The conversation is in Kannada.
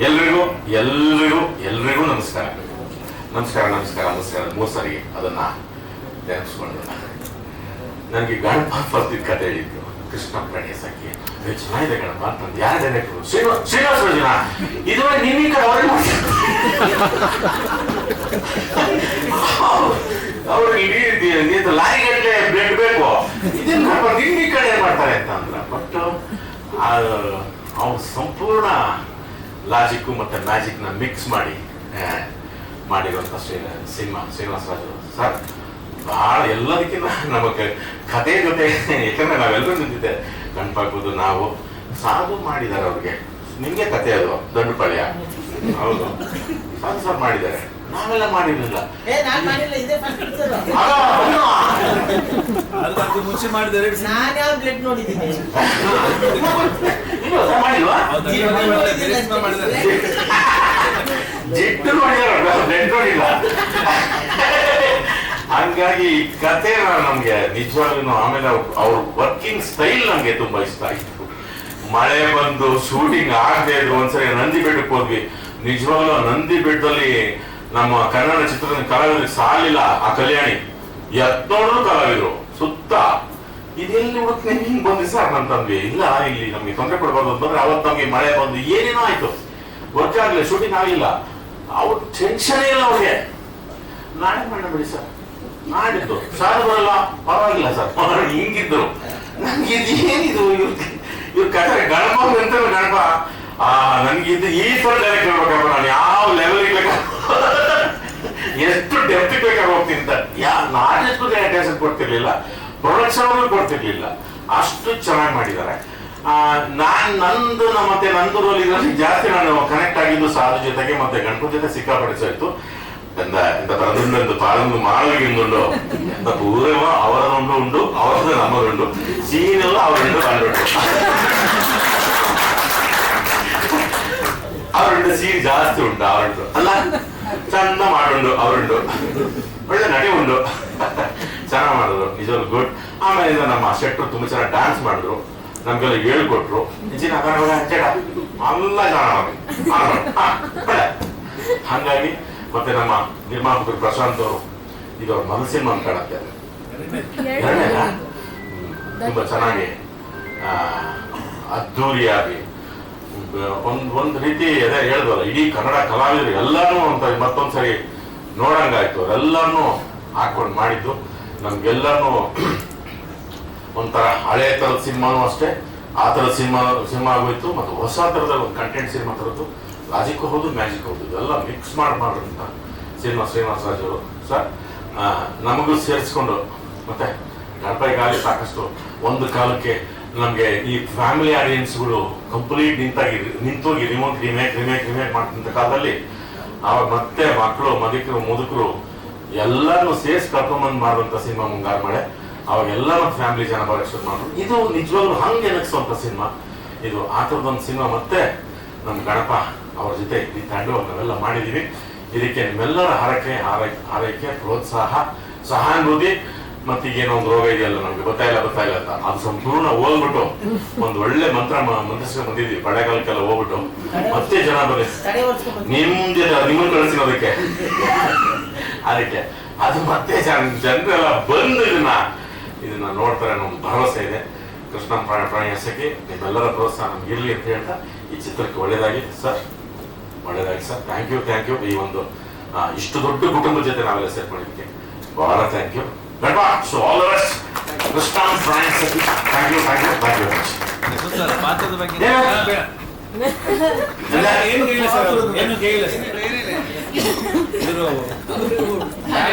ಎಲ್ರಿಗೂ ಎಲ್ರಿಗೂ ಎಲ್ರಿಗೂ ನಮಸ್ಕಾರ. ನಮಸ್ಕಾರ ನಮಸ್ಕಾರ ನಮಸ್ಕಾರ ಮೂರು ಸಾರಿಗೆ ಅದನ್ನ ನೆನಪಿಸ್ಕೊಂಡು ನನಗೆ ಗಣಪ ಬರ್ತಿದ್ದ ಕತೆ ಹೇಳಿದ್ದು. ಕೃಷ್ಣ ಏ, ಚೆನ್ನಾಗಿದೆ ಗಣಪ ಅಂತಂದು ಯಾರು ಡೈರೆಕ್ಟ್ರು ಶ್ರೀನಿವಾಸ ಜನ ಇದು ನೀವು ಕಡೆ ಅವ್ರಿಗೆ ಅವ್ರಿಗೆ ನೀನು ಲಾರಿ ಬ್ಲಡ್ ಬೇಕು ಇದನ್ನ ಈ ಕಡೆ ಮಾಡ್ತಾರೆ ಅಂತ ಅಂದ್ರ ಬಟ್ ಅವ್ರು ಸಂಪೂರ್ಣ ಲಾಜಿಕ್ಕು ಮತ್ತೆ ಮ್ಯಾಜಿಕ್ನ ಮಿಕ್ಸ್ ಮಾಡಿ ಮಾಡಿರುವಂತ ಶ್ರೀ- ಸಿನಿಮಾ ಶ್ರೀನಿವಾಸ ರಾಜು ಸರ್ ಬಹಳ ಎಲ್ಲದಕ್ಕಿಂತ ನಮಗೆ ಕಥೆ ಜೊತೆ ಯಾಕಂದ್ರೆ ನಾವೆಲ್ಲರೂ ನಿಂತಿದ್ದೆ ಗಣಪಾಗ್ಬೋದು ನಾವು. ಸಾಧು ಮಾಡಿದ್ದಾರೆ ಅವ್ರಿಗೆ. ನಿಮ್ಗೆ ಕತೆ ಅದು ದೊಡ್ಡ ಪಳ್ಯ ಹೌದು. ಸಾಧು ಸರ್ ಮಾಡಿದ್ದಾರೆ. ನಾವೆಲ್ಲ ಮಾಡಿರ್ಲಿಲ್ಲ. ಮುಂಚೆ ಮಾಡಿದ್ದಾರೆ. ಮಾಡಿಲ್ವಾ ಜಿಟ್ಟು ಹಂಗಾಗಿ ಕತೆ ನಮ್ಗೆ ನಿಜವಾಗ್ಲೂ ಆಮೇಲೆ ಅವ್ರ ವರ್ಕಿಂಗ್ ಸ್ಟೈಲ್ ನಮ್ಗೆ ತುಂಬಾ ಇಷ್ಟ ಆಯ್ತು. ಮಳೆ ಬಂದು ಶೂಟಿಂಗ್ ಆಗದೆ ಇದ್ರು ಒಂದ್ಸರಿ ನಂದಿ ಬೆಟ್ಟಕ್ಕೆ ಹೋದ್ವಿ. ನಿಜವಾಗ್ಲೂ ನಂದಿ ಬೆಟ್ಟದಲ್ಲಿ ನಮ್ಮ ಕನ್ನಡ ಚಿತ್ರದ ಕಲಾವಿದರಿಗೆ ಸಾಲಿಲ್ಲ ಆ ಕಲ್ಯಾಣಿ. ಎತ್ತೋಡ್ರು ಕಲಾವಿದ್ರು. ಸುತ್ತ ಇದೆಲ್ಲಿ ಹುಡುಕ್ ನೀನ್ ಬಂದಿ ಸರ್ ಅಂತಂದ್ವಿ ಇಲ್ಲ, ಇಲ್ಲಿ ನಮ್ಗೆ ತೊಂದರೆ ಕೊಡಬಾರ್ದು ಅಂತ ಬಂದ್ರೆ ಅವತ್ತು ನಮ್ಗೆ ಮಳೆ ಬಂದು ಏನೇನೋ ಆಯ್ತು. ವರ್ಕ್ ಆಗ್ಲಿಲ್ಲ ಶೂಟಿಂಗ್ ಆಗಿಲ್ಲ. ಅವ್ರು ಟೆನ್ಷನ್ ಇಲ್ಲ ಅವ್ರಿಗೆ. ನಾಳೆ ಮಾಡೋಣ ಬಿಡಿ ಸರ್? ನಾಡಿದ್ದು ಸಾರ್ ಬರಲ್ಲ. ಪರವಾಗಿಲ್ಲ ಸರ್. ಹಿಂಗಿದ್ರು. ನನ್ಗೆ ಇದೇನಿದು ಇವ್ರ ಕಥೆ ಗಣಪ ಅಂತ ಗಣಪ? ಆ ನನ್ಗೆ ಇದು ಈ ತರ ಡೈರೆಕ್ಟ್ ಹೇಳ್ಬೇಕಪ್ಪ ನಾನು. ಯಾವ ಲೆವೆಲ್ ಎಷ್ಟು ಡೆಪ್ತ್ ಬೇಕಾದ್ರೆ ಹೋಗ್ತೀನಿ ಅಂತ. ಯಾ ನಾನೆಷ್ಟು ಡೈರೆಕ್ಟೇಷನ್ ಕೊಡ್ತಿರ್ಲಿಲ್ಲ ಪ್ರೊಡಕ್ಷನ್ ಕೊಡ್ತಿರ್ಲಿಲ್ಲ. ಅಷ್ಟು ಚೆನ್ನಾಗಿ ಮಾಡಿದ್ದಾರೆ. ನಾನ್ ನಂದು ಮತ್ತೆ ನಂದು ರೋಲ್ ಇದರಲ್ಲಿ ಜಾಸ್ತಿ ನಾನು ಕನೆಕ್ಟ್ ಆಗಿದ್ದು ಸಾಧು ಜೊತೆಗೆ ಮತ್ತೆ ಗಣಪತಿ ಜೊತೆ ಸಿಕ್ಕಾಪಟ್ಟೆ ಎಂತ ಎಂತ ತರದಿಂದ ಪಾಲೊಂದು ಉಂಡು ಎಂತ ಪೂರ್ವ ಅವರದೊಂದು ಉಂಡು, ಅವರದ್ದು ನಮ್ಮದುಂಡು. ಸೀನೆಲ್ಲ ಅವರುಂಡು ಕಂಡು ಅವರುಂಡು ಸೀನ್ ಜಾಸ್ತಿ ಉಂಟು ಅವರುಂಡು ಅಲ್ಲ, ಚಂದ ಮಾಡುಂಡು, ಅವರುಂಡು. ಒಳ್ಳೆ ನಡೆ ಉಂಡು. ಚೆನ್ನಾಗಿ ಮಾಡಿದ್ರು ನಿಜವಾಗ್ಲು ಗುಡ್ ಆಮೇಲೆ ನಮ್ಮ ಶೆಟ್ರು ತುಂಬಾ ಚೆನ್ನಾಗಿ ಡ್ಯಾನ್ಸ್ ಮಾಡಿದ್ರು. ನಮ್ಗೆಲ್ಲ ಹೇಳ್ಕೊಟ್ರು. ಹೆಚ್ಚಿನ ಅಲ್ಲ ಚೆನ್ನಾಗಿ ಹಂಗಾಗಿ ಮತ್ತೆ ನಮ್ಮ ನಿರ್ಮಾಪಕರು ಪ್ರಶಾಂತ್ ಅವರು, ಇದು ಅವ್ರ ಮನಸ್ಸಿನ ಅಂತ ಕಾಣುತ್ತೆ ತುಂಬಾ ಚೆನ್ನಾಗಿ ಅದ್ಧೂರಿಯಾಗಿ ಒಂದ್ ಒಂದ್ ರೀತಿ ಅದೇ ಹೇಳ್ದಲ್ಲ ಇಡೀ ಕನ್ನಡ ಕಲಾವಿದರು ಎಲ್ಲಾನು ಅಂತ ಮತ್ತೊಂದ್ಸರಿ ನೋಡಂಗಾಯ್ತು. ಅವ್ರೆಲ್ಲಾನು ಹಾಕೊಂಡು ಮಾಡಿದ್ದು. ನಮ್ಗೆಲ್ಲಾನು ಒಂಥರ ಹಳೆ ಥರದ ಸಿನಿಮಾನು ಅಷ್ಟೇ, ಆ ಥರದ ಸಿನಿಮಾ ಸಿನಿಮಾ ಆಗೋಯ್ತು, ಮತ್ತು ಹೊಸ ತರದ ಒಂದು ಕಂಟೆಂಟ್ ಸಿನಿಮಾ ತರದ್ದು ಲಾಜಿಕ್ ಹೌದು ಮ್ಯಾಜಿಕ್ ಹೌದು ಎಲ್ಲ ಮಿಕ್ಸ್ ಮಾಡಿ ಮಾಡಿದಂತ ಸಿನಿಮಾ ಶ್ರೀನಿವಾಸ ರಾಜ್ ಅವರು. ಸರ್ ನಮಗೂ ಸೇರಿಸ್ಕೊಂಡು, ಮತ್ತೆ ಗಣಪತಿಗಾಲಿ ಸಾಕಷ್ಟು, ಒಂದು ಕಾಲಕ್ಕೆ ನಮಗೆ ಈ ಫ್ಯಾಮಿಲಿ ಆಡಿಯನ್ಸ್ಗಳು ಕಂಪ್ಲೀಟ್ ನಿಂತಾಗಿ, ನಿಂತೋಗಿ ರಿಮೋಟ್ ರಿಮೇಕ್ ರಿಮೇಕ್ ರಿಮೇಕ್ ಮಾಡ್ತಿದ್ದ ಕಾಲದಲ್ಲಿ ಅವಾಗ ಮತ್ತೆ ಮಕ್ಕಳು, ಮದಿಕರು, ಮುದುಕರು ಎಲ್ಲಾನು ಸೇರ್ಸಿ ಕರ್ಕೊಂಬಂದ್ ಮಾಡುವಂತ ಸಿನಿಮಾ ಮುಂಗಾರು ಮಳೆ. ಅವಾಗ ಫ್ಯಾಮಿಲಿ ಜನ ಬರಕ್ ಶುರು ಮಾಡಿದ್ರು ಇದು ನಿಜವಾಗ್ಲೂ ಹಂಗೆ ಎನಗಿಸುವಂತ ಸಿನಿಮಾ. ಇದು ಆ ಥರದೊಂದು ಸಿನಿಮಾ ಮತ್ತೆ ನಮ್ಮ ಗಣಪ ಅವ್ರ ಜೊತೆ ಈ ತಂಡ ನಾವೆಲ್ಲ ಮಾಡಿದೀವಿ. ಇದಕ್ಕೆ ನಿಮ್ಮೆಲ್ಲರ ಹರಕೆ ಹಾರೈಕೆ ಹಾರೈಕೆ ಪ್ರೋತ್ಸಾಹ ಸಹಾನುಭೂತಿ ಮತ್ತೆ ಈಗೇನೋ ಒಂದು ರೋಗ ಇದೆಯಲ್ಲ ನಮ್ಗೆ ಗೊತ್ತಾಯಿಲ್ಲ ಗೊತ್ತಾಯಿಲ್ಲ ಅಂತ. ಅದು ಸಂಪೂರ್ಣ ಹೋಗ್ಬಿಟ್ಟು ಒಂದು ಒಳ್ಳೆ ಮಂತ್ರ ಮಂತ್ರಿಸ್ಕೊಂಡು ಬಂದಿದ್ವಿ. ಪಡೆಗಾಲಕ್ಕೆಲ್ಲ ಹೋಗ್ಬಿಟ್ಟು ಮತ್ತೆ ಜನ ಬರೀ ತಡೆ ನಿಮ್ಮನ್ನು ಕಳಿಸಿರೋದಕ್ಕೆ ಅದಕ್ಕೆ ಅದು ಮತ್ತೆ ಜನ ಜನರೆಲ್ಲ ಬಂದು ಇದನ್ನ ಇದನ್ನ ನೋಡ್ತಾರೆ ಅನ್ನೋ ಒಂದು ಭರವಸೆ ಇದೆ. ಕೃಷ್ಣ ಪ್ರಾಣ ಪ್ರಾಣಿಸಕ್ಕೆ ನಿಮ್ಮೆಲ್ಲರ ಪ್ರೋತ್ಸಾಹ ನಮ್ಗೆ ಇರ್ಲಿ ಅಂತ ಹೇಳ್ತಾ ಈ ಚಿತ್ರಕ್ಕೆ ಒಳ್ಳೇದಾಗಿ sir. ಒಳ್ಳೇದಾಗಿ sir. Thank you thank you ಈ ಒಂದು ಇಷ್ಟು ದೊಡ್ಡ ಕುಟುಂಬದ ಜೊತೆ ನಾವೆಲ್ಲ ಸೇರ್ಕೊಂಡಿದ್ದಕ್ಕೆ ಬಹಳ thank you so all Krishna thank you thank you thank you sir ಪಾತ್ರದ ಬಗ್ಗೆ ಏನು? ಆ, ಏನು? ಕೇಳಿಲ್ಲ ಸರ್ ಏನು ಕೇಳಿಲ್ಲ ಸರ್ ಇದ್ರು